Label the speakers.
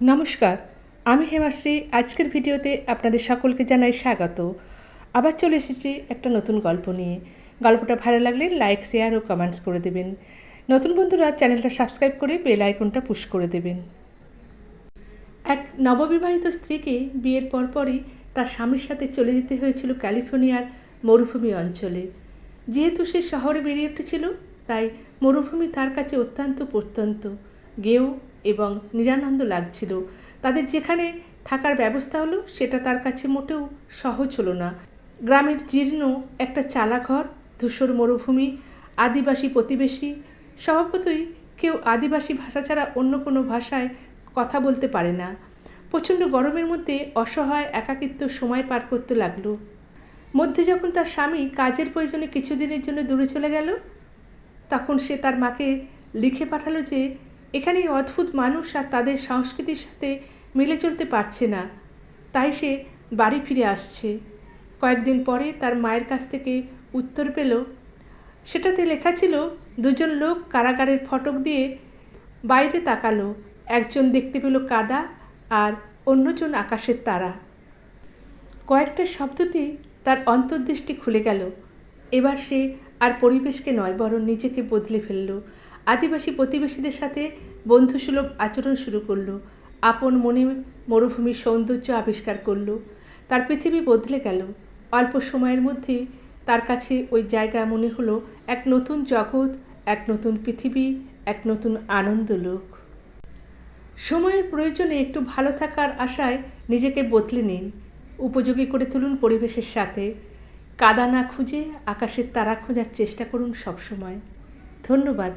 Speaker 1: নমস্কার, আমি হেমাশ্রী। আজকের ভিডিওতে আপনাদের সকলকে জানাই স্বাগত। আবার চলে এসেছি একটা নতুন গল্প নিয়ে। গল্পটা ভালো লাগলে লাইক, শেয়ার ও কমেন্টস করে দেবেন। নতুন বন্ধুরা চ্যানেলটা সাবস্ক্রাইব করে বেল আইকনটা পুশ করে দেবেন। এক নববিবাহিত স্ত্রীকে বিয়ের পরপরই তার স্বামীর সাথে চলে যেতে হয়েছিল ক্যালিফোর্নিয়ার মরুভূমি অঞ্চলে। যেহেতু সে শহরে বেরিয়ে উঠেছিল, তাই মরুভূমি তার কাছে অত্যন্ত প্রত্যন্ত। গেও এবং নিরানন্দ লাগছিল। তাদের যেখানে থাকার ব্যবস্থা হলো, সেটা তার কাছে মোটেও সহজ হলো না। গ্রামের জীর্ণ একটা চালাঘর, ধূসর মরুভূমি, আদিবাসী প্রতিবেশী, স্বভাবতই কেউ আদিবাসী ভাষা ছাড়া অন্য কোনো ভাষায় কথা বলতে পারে না। প্রচণ্ড গরমের মধ্যে অসহায় একাকিত্ব সময় পার করতে লাগল। মধ্যে যখন তার স্বামী কাজের প্রয়োজনে কিছুদিনের জন্য দূরে চলে গেল, তখন সে তার মাকে লিখে পাঠালো যে এখানে অদ্ভুত মানুষ আর তাদের সংস্কৃতির সাথে মিলে চলতে পারছে না। তাই সে বাড়ি ফিরে আসছে। কয়েকদিন পরে তার মায়ের কাছ থেকে উত্তর পেল। সেটাতে লেখা ছিল, দুজন লোক কারাগারের ফটক দিয়ে বাইরে তাকালো। একজন দেখতে পেল কাদা আর অন্যজন আকাশের তারা। কয়েকটা শব্দতেই তার অন্তর্দৃষ্টি খুলে গেল। এবার সে আর পরিবেশকে নয়, বরং নিজেকে বদলে ফেলল। আদিবাসী প্রতিবেশীদের সাথে বন্ধুসুলভ আচরণ শুরু করল। আপন মনে মরুভূমির সৌন্দর্য আবিষ্কার করল। তার পৃথিবী বদলে গেল। অল্প সময়ের মধ্যেই তার কাছে ওই জায়গা মনে হলো এক নতুন জগৎ, এক নতুন পৃথিবী, এক নতুন আনন্দ লোক সময়ের প্রয়োজনে একটু ভালো থাকার আশায় নিজেকে বদলে নিন। উপযোগী করে তুলুন পরিবেশের সাথে। কাদা না খুঁজে আকাশের তারা খোঁজার চেষ্টা করুন সবসময়। ধন্যবাদ।